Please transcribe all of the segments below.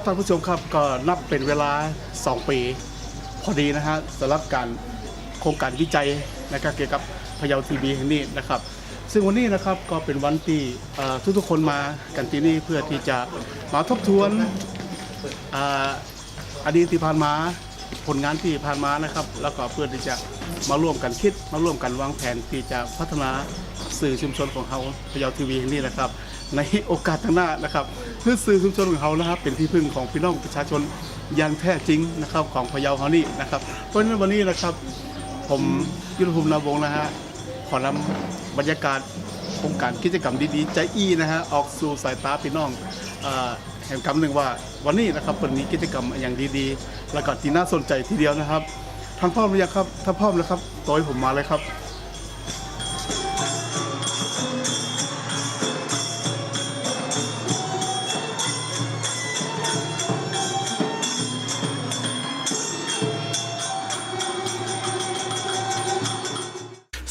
ครับท่านผู้ชมครับก็นับเป็นเวลา 2 ปี พอดีนะฮะสำหรับการโครงการวิจัยนะครับเกี่ยวกับพะเยาทีวีแห่งนี้นะครับ ซึ่งวันนี้นะครับก็เป็นวันที่ทุกๆคนมากันที่นี่เพื่อที่จะมาทบทวนอ่าอดีตที่ผ่านมาผลงานที่ผ่านมานะครับ แล้วก็เพื่อที่จะมาร่วมกันคิดมาร่วมกันวางแผนที่จะพัฒนาสื่อชุมชนของเขาพะเยาทีวีแห่งนี้นะครับ ในโอกาสข้างหน้านะครับ เพื่อสื่อชุมชนของเขานะครับ เป็นที่พึ่งของพี่น้องประชาชนอย่างแท้จริงนะครับของพะเยาเขานี่นะครับเพราะฉะนั้นวันนี้นะครับ ผมยุทธภูมินาวงศ์นะฮะขอนำบรรยากาศโครงการกิจกรรมดีๆ ใจอี้นะฮะออกสู่สายตาพี่น้องแห่งกำหนึ่งว่าวันนี้นะครับเป็นมีกิจกรรมอย่างดีๆ แล้วก็ที่น่าสนใจทีเดียวนะครับท่านพร้อมหรือยังครับถ้าพร้อมแล้วครับตัวให้ผมมาเลยครับ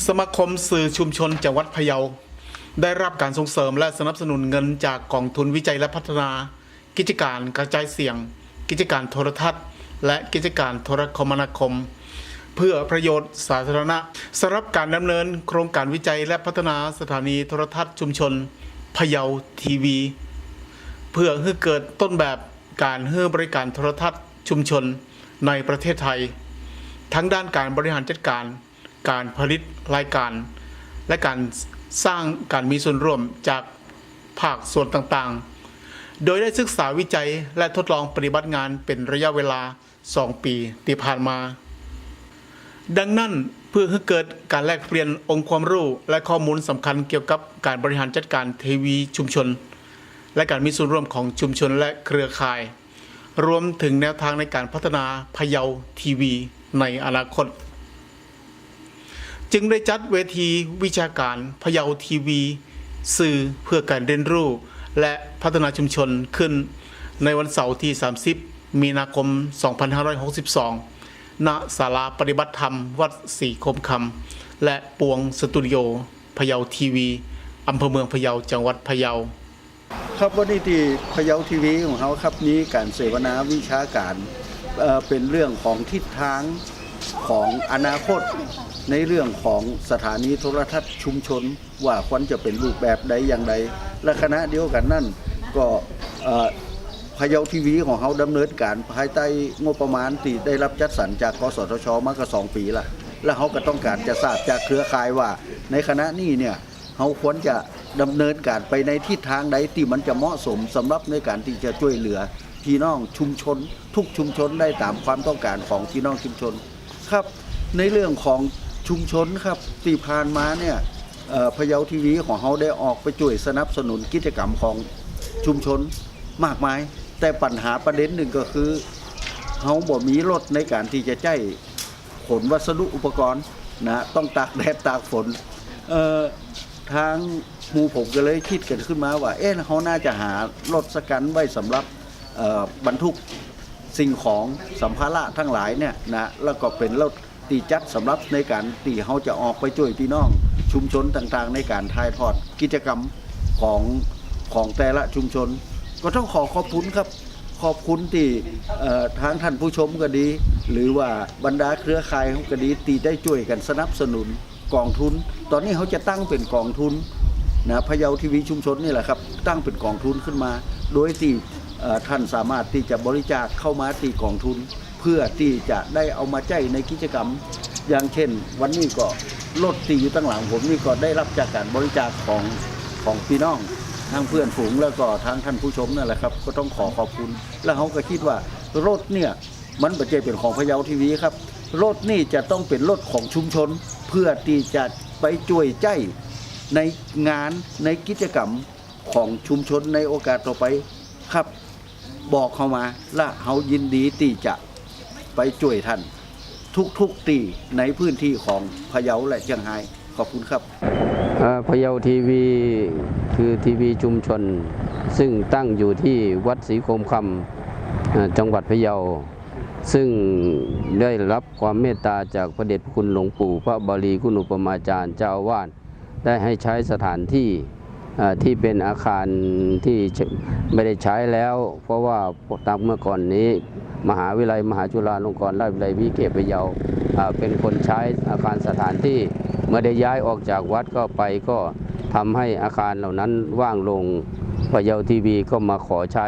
สมาคมสื่อชุมชนจังหวัดพะเยา ได้รับการส่งเสริมและสนับสนุนเงินจากกองทุนวิจัยและพัฒนา กิจการกระจายเสียง กิจการโทรทัศน์ และกิจการโทรคมนาคม เพื่อประโยชน์สาธารณะสำหรับการดำเนินโครงการวิจัยและพัฒนาสถานีโทรทัศน์ชุมชนพะเยาทีวี เพื่อให้เกิดต้นแบบการให้บริการโทรทัศน์ชุมชนในประเทศไทย ทั้งด้านการบริหารจัดการ การผลิตรายการ และการสร้างการมีส่วนร่วมจากภาคส่วนต่างๆ โดยได้ศึกษาวิจัยและทดลองปฏิบัติงานเป็นระยะเวลา 2 ปีที่ผ่านมา ดังนั้นเพื่อให้เกิดการแลกเปลี่ยนองค์ความรู้และข้อมูลสำคัญเกี่ยวกับการบริหารจัดการทีวีชุมชน และการมีส่วนร่วมของชุมชนและเครือข่าย รวมถึงแนวทางในการพัฒนาพะเยาทีวีในอนาคต จึงได้จัดเวทีวิชาการพะเยาทีวี สื่อเพื่อการเรียนรู้ และพัฒนาชุมชนขึ้น ในวันเสาร์ที่ 30 มีนาคม 2562 ณศาลาปฏิบัติธรรมวัดศรีคมคำและปวงสตูดิโอพะเยาทีวีอำเภอเมืองพะเยาจังหวัดพะเยาครับวันนี้ที่พะเยาทีวีของเขาครับมีการเสวนาวิชาการเเป็นเรื่องของทิศทางของอนาคต ในเรื่องของสถานีโทรทัศน์ชุมชน ว่าควรจะเป็นรูปแบบใดอย่างใดและคณะเดียวกันนั่นก็พะเยาทีวีของเขาดำเนินการภายใต้งบประมาณที่ได้รับจัดสรรจากกสทชมาก็สองปีละแล้วเขาก็ต้องการจะทราบจากเครือข่ายว่า ในคณะนี้เนี่ยเขาควรจะดำเนินการไปในทิศทางใดที่มันจะเหมาะสมสำหรับในการที่จะช่วยเหลือพี่น้องชุมชน ทุกชุมชนได้ตามความต้องการของพี่น้องชุมชนครับ ในเรื่องของ ชุมชนครับที่ผ่านมาเนี่ยพะเยาทีวีของเขาได้ออกไปช่วยสนับสนุนกิจกรรมของชุมชนมากมาย แต่ปัญหาประเด็นหนึ่งก็คือเขาบ่มีรถในการที่จะใช้ขนวัสดุอุปกรณ์นะต้องตากแดดตากฝนทางหมูผมก็เลยคิดกันขึ้นมาว่า เอ๊ะเขาน่าจะหารถสกันไว้สำหรับบรรทุกสิ่งของสัมภาระทั้งหลายเนี่ยนะแล้วก็เป็นรถ ตีจัดสำหรับในการตีเขาจะออกไปช่วยพี่น้อง ชุมชนต่างๆ ในการถ่ายทอดกิจกรรมของของแต่ละชุมชน ก็ต้องขอขอบคุณครับขอบคุณที่ทางท่านผู้ชมก็ดี หรือว่าบรรดาเครือข่ายเขาก็ดีตีได้ช่วยกันสนับสนุนกองทุน ตอนนี้เขาจะตั้งเป็นกองทุนนะพะเยาทีวีชุมชนนี่แหละครับ ตั้งเป็นกองทุนขึ้นมา โดยที่ท่านสามารถที่จะบริจาคเข้ามาตีกองทุน เพื่อที่จะได้เอามาใช้ในกิจกรรม อย่างเช่น วันนี้ก็รถตีอยู่ตั้งหลังผมนี่ก็ได้รับจากการบริจาคของของพี่น้องทางเพื่อนฝูงแล้วก็ทางท่านผู้ชมนั่นแหละครับ ก็ต้องขอขอบคุณ แล้วเขาก็คิดว่ารถเนี่ยมันปัจจัยเป็นของพะเยาทีวีครับรถนี่จะต้องเป็นรถของชุมชน เพื่อที่จะไปช่วยใจในงานในกิจกรรมของชุมชนในโอกาสต่อไปครับ บอกเขามาและเขายินดีที่จะ ไปช่วยท่านทุกๆตีในพื้นที่ของพะเยาและเชียงรายขอบคุณครับพะเยาทีวีคือทีวีชุมชน ซึ่งตั้งอยู่ที่วัดศรีโคมคำจังหวัดพะเยา ซึ่งได้รับความเมตตาจากพระเดชพระคุณหลวงปู่ พระบาลีคุณอุปมาจารย์เจ้าอาวาสได้ให้ใช้สถานที่ ที่เป็นอาคารที่ไม่ได้ใช้แล้ว เพราะว่าตามเมื่อก่อนนี้ มหาวิทยาลัยมหาจุฬาลงกรณราชวิทยาลัยวิเกตพะเยาเป็นคนใช้อาคารสถานที่เมื่อได้ย้ายออกจากวัดก็ไปก็ทำให้อาคารเหล่านั้นว่างลงพะเยาทีวีก็มาขอใช้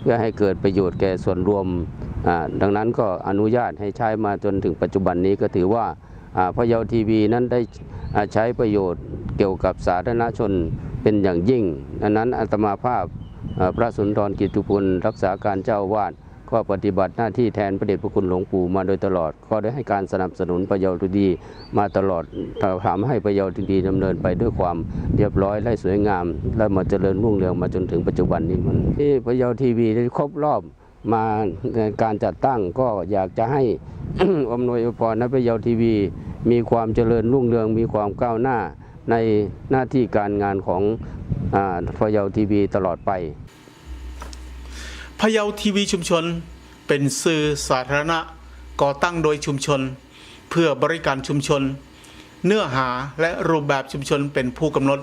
เพื่อให้เกิดประโยชน์แก่ส่วนรวมดังนั้นก็อนุญาตให้ใช้มาจนถึงปัจจุบันนี้ก็ถือว่า พะเยาทีวีนั้นได้ใช้ประโยชน์เกี่ยวกับสาธารณชนเป็นอย่างยิ่งดังนั้นอาตมาภาพพระสุนทรกิตติพุลรักษาการเจ้าวาดก็ปฏิบัติหน้าที่แทนพระเดชพระคุณหลวงปู่มาโดยตลอด ก็ได้ให้การสนับสนุนประเยาทุดีมาตลอดทำให้ประเยาทุดีดำเนินไปด้วยความเรียบร้อยและสวยงาม และมาเจริญรุ่งเรืองมาจนถึงปัจจุบันนี้มันที่ประเยาทีวีได้ครบรอบ มาในการจัดตั้งก็อยากจะให้อำนวยอพรให้ประเยาทีวี มีความเจริญรุ่งเรืองมีความก้าวหน้าในหน้าที่การงานของอพยาทีวีตลอดไปพยาทีวีชุมชน เป็นสื่อสาธารณะก่อตั้งโดยชุมชน เพื่อบริการชุมชน เนื้อหาและรูปแบบชุมชนเป็นผู้กำหนด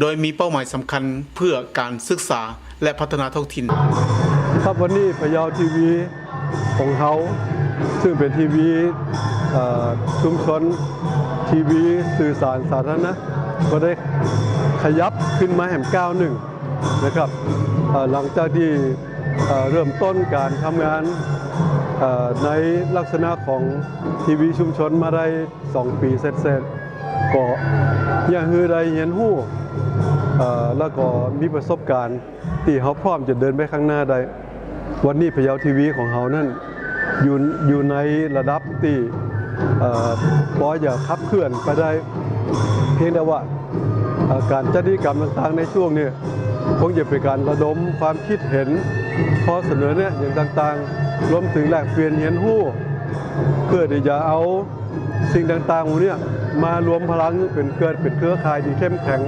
โดยมีเป้าหมายสำคัญเพื่อการศึกษาและพัฒนาท้องถิ่น ครับวันนี้พยาวทีวีของเขาซึ่งเป็นทีวีชุมชนทีวีสื่อสารสาธารณะก็ได้ขยับขึ้นมาแห่งก้าวหนึ่งนะครับหลังจากที่เริ่มต้นการทำงานในลักษณะของทีวีชุมชนมาได้ 2 ปีเสร็จๆก็ยังคือได้เห็นหู้แล้วก็มีประสบการณ์ที่เขาพร้อมจะเดินไปข้างหน้าได้ วันนี้พยาทีวีของเขานั่นอยู่อยู่ในระดับที่เอ่อพอจะขับเคลื่อนไปได้เพียงแต่ว่าการจัดกิจกรรมต่างๆในช่วงนี้คงจะเป็นการระดมความคิดเห็นข้อเสนอเนี่ยอย่างต่างๆ รวมถึงแลกเปลี่ยนเห็นหู้ เพื่อที่จะเอาสิ่งต่างๆพวกนี้มารวมพลังเป็นเกิดเป็นเครือข่ายที่เข้มแข็ง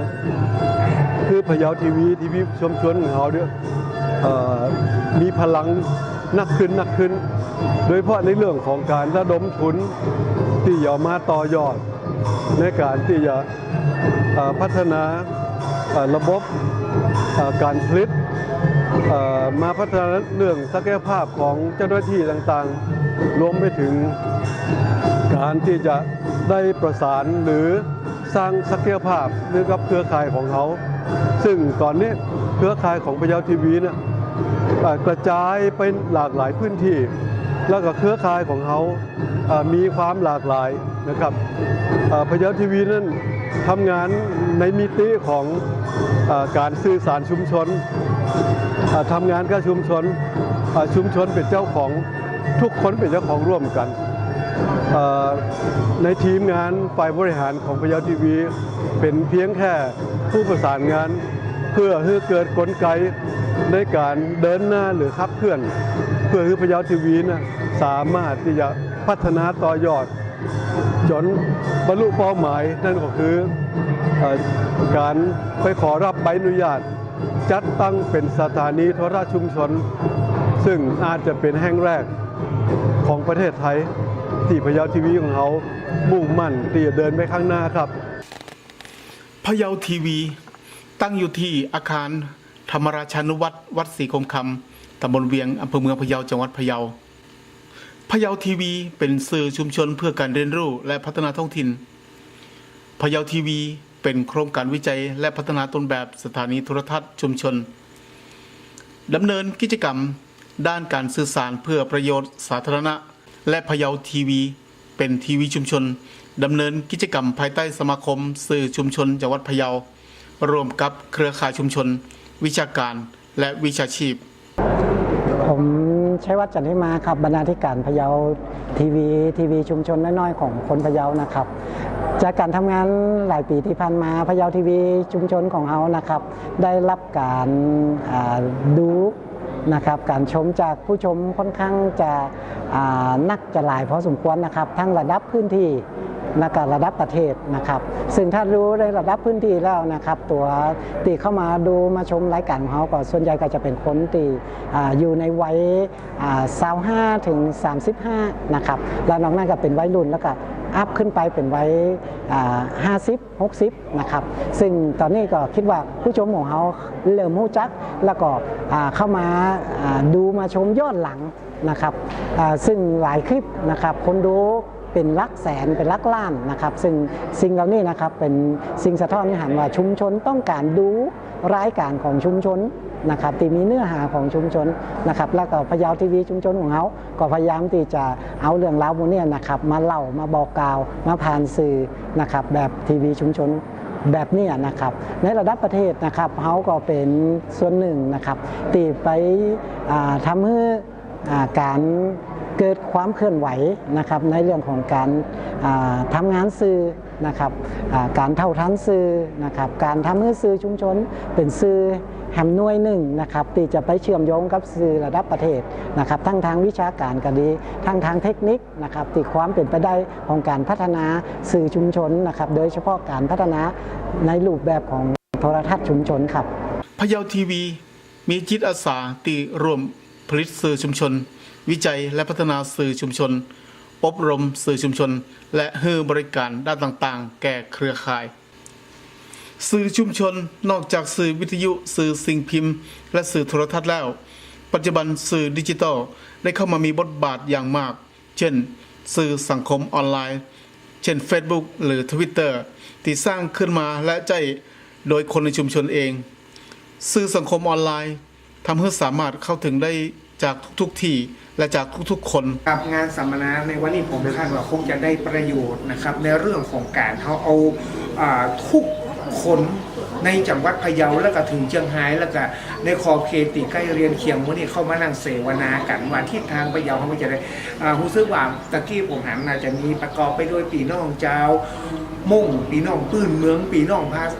คือพยาทีวีทีวีชมชวนของเขาเนี่ย มีพลังนักขึ้นนักขึ้น โดยเฉพาะในเรื่องของการระดมทุนที่จะเอมาต่อยอด ในการที่จะพัฒนาระบบการผลิตมาพัฒนาเรื่องศักยภาพของเจ้าหน้าที่ต่างๆ รวมไปถึงการที่จะได้ประสานหรือสร้างศักยภาพหรือกับเครือข่ายของเขา ซึ่งตอนนี้เครือข่ายของพยาทีวีเนี่ย กระจายไปหลากหลายพื้นที่ แล้วก็เครือข่ายของเขามีความหลากหลายนะครับพยาทีวีนั้นทำงานในมิติของอการสื่อสารชุมชนทำงานกับชุมชนชุมชนเป็นเจ้าของทุกคนเป็นเจ้าของร่วมกัน ในทีมงานฝ่ายบริหารของพยาทีวี เป็นเพียงแค่ผู้ประสานงาน เพื่อให้เกิดกลไก ในการเดินหน้าหรือขับเคลื่อน เพื่อให้พยาทีวีนะสามารถที่จะพัฒนาต่อยอด จนบรรลุเป้าหมายนั่นก็คืออการไปขอรับใบอนุญาต จัดตั้งเป็นสถานีโทรทัศน์ชุมชน ซึ่งอาจจะเป็นแห่งแรกของประเทศไทยที่พยาทีวีของเขามุ่งมั่นที่จะเดินไปข้างหน้าครับพยาทีวี ตั้งอยู่ที่อาคาร ธรรมราชานุวัตรวัดศรีคมคำตำบลเวียงอำเภอเมืองพะเยาจังหวัดพะเยาพะเยาทีวีเป็นสื่อชุมชนเพื่อการเรียนรู้และพัฒนาท้องถิ่นพะเยาทีวีเป็นโครงการวิจัยและพัฒนาต้นแบบสถานีโทรทัศน์ชุมชนดำเนินกิจกรรมด้านการสื่อสารเพื่อประโยชน์สาธารณะ และพะเยาทีวี เป็นทีวีชุมชนดำเนินกิจกรรมภายใต้สมาคม สื่อชุมชนจังหวัดพะเยาร่วมกับเครือข่ายชุมชน วิชาการและวิชาชีพ ผมชัยวัฒน์จันทิมาครับบรรณาธิการพะเยาทีวีทีวีชุมชนน้อยๆของคนพะเยานะครับ จากการทำงานหลายปีที่ผ่านมาพะเยาทีวีชุมชนของเรานะครับ ได้รับการดูนะครับการชมจากผู้ชมค่อนข้างจะนักจะหลายพอสมควรนะครับ ทั้งระดับพื้นที่ และก็ระดับประเทศนะครับ ซึ่งถ้ารู้ในระดับพื้นที่แล้วนะครับ ตัวตีเข้ามาดูมาชมรายการของเขาก็ส่วนใหญ่ก็จะเป็นคนที่อ่าอยู่ในวัยสาวห้าถึง 35 นะครับ แล้วน้อกนั้นก็เป็นวัยรุ่นแล้วก็อัพขึ้นไปเป็นไว้ห้าสิบหกสิบนะครับ ซึ่งตอนนี้ก็คิดว่าผู้ชมของเขาเริ่มรู้จัก แล้วก็เข้ามาดูมาชมย้อนหลังนะครับ ซึ่งหลายคลิปนะครับ คนดู เป็นลักแสนเป็นลักล้านนะครับซึ่งสิ่งเหล่านี้นะครับเป็นสิ่งสะท้อนให้เห็นว่าชุมชนต้องการดูรายการของชุมชนนะครับที่มีเนื้อหาของชุมชนนะครับแล้วก็พยาวทีวีชุมชนของเขาก็พยายามที่จะเอาเรื่องราวพวกเนี้ยนะครับมาเล่ามาบอกกล่าวมาผ่านสื่อนะครับแบบทีวีชุมชนแบบนี้นะครับในระดับประเทศนะครับเขาก็เป็นส่วนหนึ่งนะครับที่ไปทำให้ การเกิดความเคลื่อนไหวนะครับในเรื่องของการอ่าทำงานสื่อนะครับการเท่าทันสื่อนะครับการทำให้สื่อชุมชนเป็นสื่อแหมหน่วยหนึ่งนะครับที่จะไปเชื่อมโยงกับสื่อระดับประเทศนะครับทั้งทางวิชาการก็ดีทั้งทางเทคนิคนะครับที่ความเป็นไปได้ของการพัฒนาสื่อชุมชนนะครับโดยเฉพาะการพัฒนาในรูปแบบของโทรทัศน์ชุมชนครับพเยาวทีวี มีจิตอาสาตีร่วม ผลิตสื่อชุมชน วิจัยและพัฒนาสื่อชุมชน อบรมสื่อชุมชน และให้บริการด้านต่างๆ แก่เครือข่าย สื่อชุมชนนอกจากสื่อวิทยุ สื่อสิ่งพิมพ์ และสื่อโทรทัศน์แล้ว ปัจจุบันสื่อดิจิทัลได้เข้ามามีบทบาทอย่างมาก เช่น สื่อสังคมออนไลน์ เช่น Facebook หรือ Twitter ที่สร้างขึ้นมาและใจโดยคนในชุมชนเอง สื่อสังคมออนไลน์ ทำให้สามารถเข้าถึงได้จากทุกๆที่และจากทุกๆ คน ครับงานสัมมนาในวันนี้ผมคาดว่าคงจะได้ประโยชน์นะครับ ในเรื่องของการเขาเอาอาทุกคนในจังหวัดพะเยาแล้วก็ถึงเชียงรายแล้วก็ในขอบเขตติใกล้เรียนเคียงวันนี้เข้ามานั่งเสวนากันว่าทิศทางพะเยาเขาไม่จะได้อ่ารู้สึกว่าตะกี้ผมหันอาจจะมีประกอบไปด้วยปีน้องเจ้ามุ่งปีน้องปื้นเมืองปีน้องพาส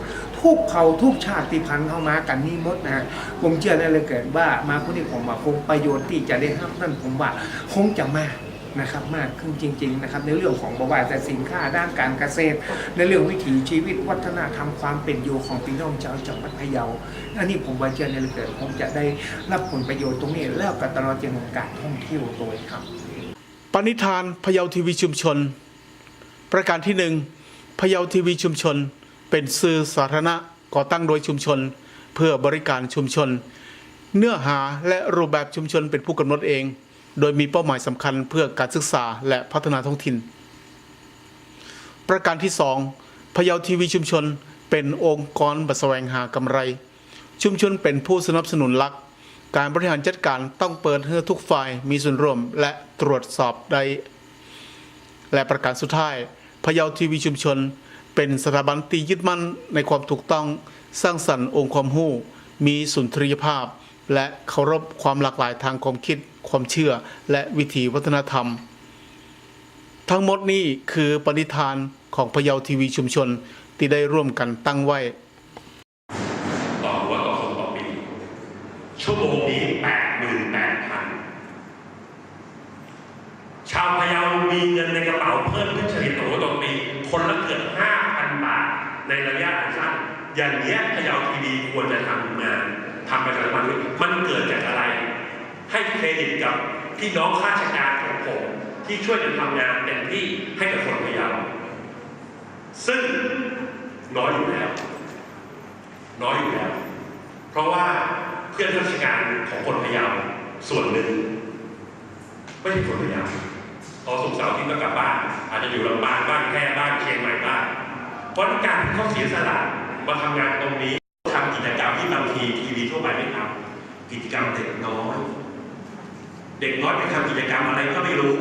ทุกเขาทุกชาติพันธุ์เข้ามากันนี่มดนะผมเชื่อได้เลยเกิดว่ามาคนนี้ผมว่าคงประโยชน์ที่จะได้รับนั่นผมว่าคงจะมากนะครับมากขึ้นจริง ๆ นะครับ ในเรื่องของบวาแต่สินค้าด้านการเกษตร ในเรื่องวิถีชีวิตวัฒนธรรมความเป็นอยู่ของพี่น้องชาวจังหวัดพะเยาอันนี้ผมว่าเชื่อในเลยเกิดคงจะได้รับผลประโยชน์ตรงนี้แล้วก็ตลอดจนถึงการท่องเที่ยวโดยครับ ปณิธานพะเยาทีวีชุมชน ประการที่หนึ่งพะเยาทีวีชุมชน เป็นสื่อสาธารณะก่อตั้งโดยชุมชน เพื่อบริการชุมชน เนื้อหาและรูปแบบชุมชนเป็นผู้กำหนดเอง โดยมีเป้าหมายสำคัญเพื่อการศึกษาและพัฒนาท้องถิ่น ประการที่สองพะเยาทีวีชุมชน เป็นองค์กรบัตรแสวงหากำไร ชุมชนเป็นผู้สนับสนุนหลัก การบริหารจัดการต้องเปิดให้ทุกฝ่ายมีส่วนร่วมและตรวจสอบได้และประการสุดท้ายพะเยาทีวีชุมชน เป็นสถาบันที่ยึดมั่นในความถูกต้องสร้างสรรค์องค์ความรู้ มีสุนทรียภาพ และเคารพความหลากหลายทางความคิด ความเชื่อ และวิถีวัฒนธรรม ทั้งหมดนี้คือปณิธานของพะเยาทีวีชุมชนที่ได้ร่วมกันตั้งไว้ต่อหัวต่อคนต่อปีชั่วโมงนี้แปดหมื่นแปดพันชาวพะเยามีเงินในกระเป๋าเพิ่มขึ้นเฉลี่ยต่อหัวต่อปีคนละเกือบห้า ในระยะอันสั้นอย่างเนี้ยพยาทีวีควรจะทำงานทำประชาสัมพันธ์มันเกิดจากอะไร ให้เครดิตกับพี่น้องข้าราชการของผมที่ช่วยกันทำงานเต็มที่ให้กับคนพยาซึ่งน้อยอยู่แล้ว น้อยอยู่แล้ว เพราะว่าเพื่อนราชการของคนพยาส่วนหนึ่งไม่ใช่คนพะเยาพอสุกเสาร์ที่ก็กลับบ้าน อาจจะอยู่ลำปางบ้านแพร่บ้านเชียงใหม่บ้าน เพราะการที่เขาเสียสละมาทำงานตรงนี้ทำกิจกรรมที่บางทีทีวีทั่วไปไม่ทำกิจกรรมเด็กน้อย เด็กน้อยไปทำกิจกรรมอะไรก็ไม่รู้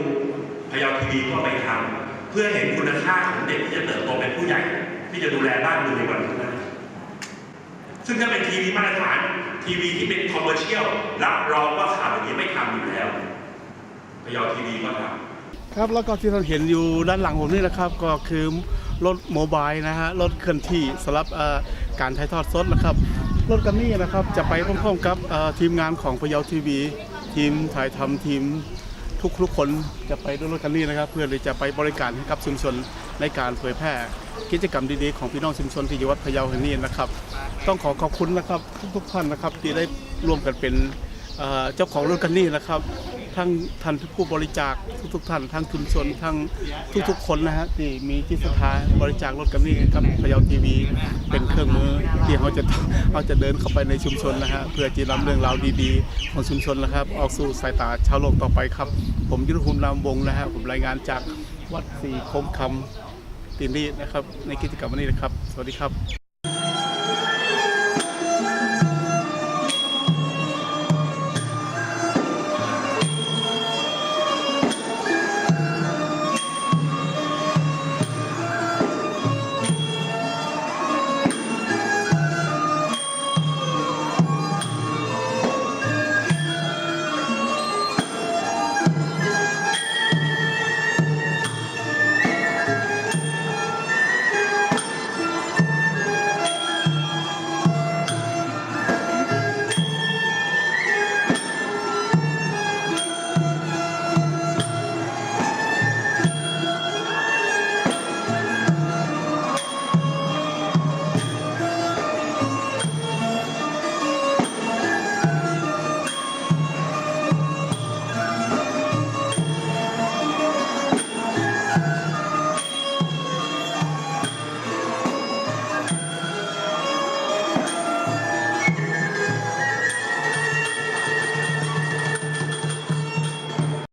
พยาทีวีก็ไปทำเพื่อเห็นคุณค่าของเด็กที่จะเติบโตเป็นผู้ใหญ่ ที่จะดูแลบ้านเมืองในวันข้างหน้าซึ่งถ้าเป็นทีวีมาตรฐานทีวีที่เป็นคอมเมอร์เชียลรับรองว่าข่าวอย่างนี้ไม่ทำอยู่แล้วพยอทีวีก็ทำครับแล้วก็ที่เราเห็นอยู่ด้านหลังผมนี่นะครับก็คือ รถโมบายนะฮะรถเคลื่อนที่สำหรับการถ่ายทอดสดนะครับรถกันนี่นะครับจะไปพร้อมๆกับทีมงานของพยาทีวี ทีมถ่ายทำทีมทุกทุกๆคนจะไปด้วยรถคันนี้นะครับ เพื่อที่จะไปบริการให้กับชุมชนในการเผยแพร่กิจกรรมดีๆของพี่น้องชุมชนที่อยู่วัดพะเยาแห่งนี้นะครับ ต้องขอขอบคุณนะครับทุกๆท่านนะครับที่ได้ร่วมกันเป็นเจ้าของรถคันนี้นะครับ ทั้งท่านผู้บริจาคทุกๆท่านทั้งชุมชนทั้งทุกๆ คนนะฮะที่มีจิตศรัทธาบริจาครถกับนี่กับพยาทีวี เป็นเครื่องมือที่เขาจะเขาจะเดินเข้าไปในชุมชนนะฮะเพื่อจะนำเรื่องราวดีๆ ของชุมชนนะครับ ออกสู่สายตาชาวโลกต่อไปครับ ผมยุทธภูมินามวงนะฮะผมรายงานจากวัดศรีคมคำตินรีนะครับ ในกิจกรรมวันนี้นะครับ สวัสดีครับ